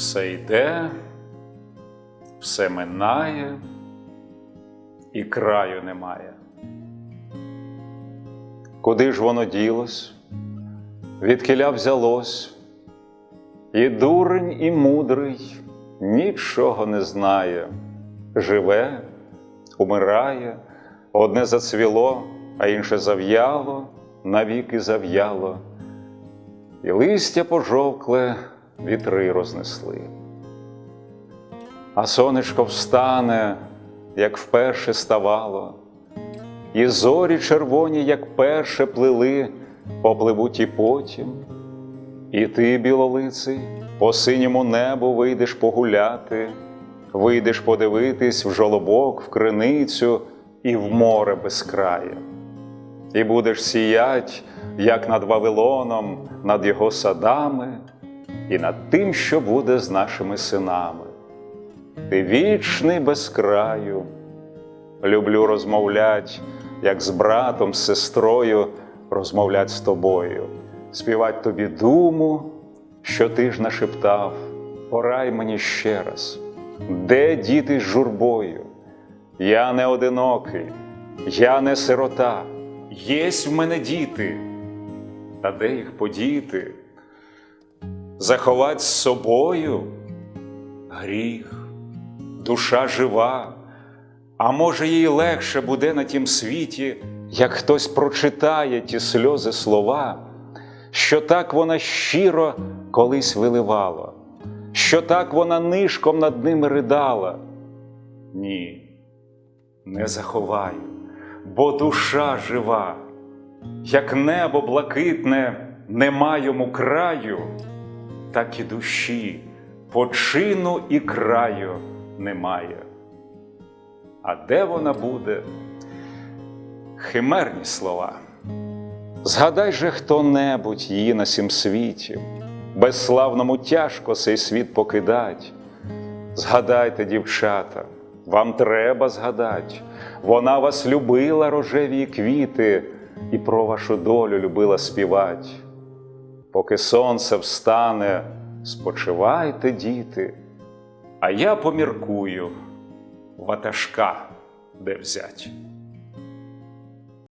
все йде, все минає, і краю немає. Куди ж воно ділось, відкиля взялось, і дурень, і мудрий нічого не знає, живе, умирає, одне зацвіло, а інше зав'яло, навіки зав'яло, і листя пожовкле вітри рознесли. А сонечко встане, як вперше ставало, і зорі червоні, як перше плили, попливуть і потім. І ти, білолиций, по синьому небу вийдеш погуляти, вийдеш подивитись в жолобок, в криницю і в море безкрає. І будеш сіять, як над Вавилоном, над його садами, і над тим, що буде з нашими синами. Ти вічний без краю. Люблю розмовлять, як з братом, з сестрою, розмовлять з тобою, співать тобі думу, що ти ж нашептав, порай мені ще раз, де діти з журбою? Я не одинокий, я не сирота, єсть в мене діти, та де їх подіти? Заховать з собою гріх, душа жива. А може, їй легше буде на тім світі, як хтось прочитає ті сльози слова, що так вона щиро колись виливала, що так вона нишком над ними ридала. Ні, не заховаю, бо душа жива, як небо блакитне, нема йому краю, так і душі, почину і краю немає. А де вона буде? Химерні слова. Згадай же хто-небудь її на сім світі, безславному тяжко цей світ покидать. Згадайте, дівчата, вам треба згадать, вона вас любила рожеві квіти і про вашу долю любила співать. Поки сонце встане, спочивайте, діти, а я поміркую ватажка де взять.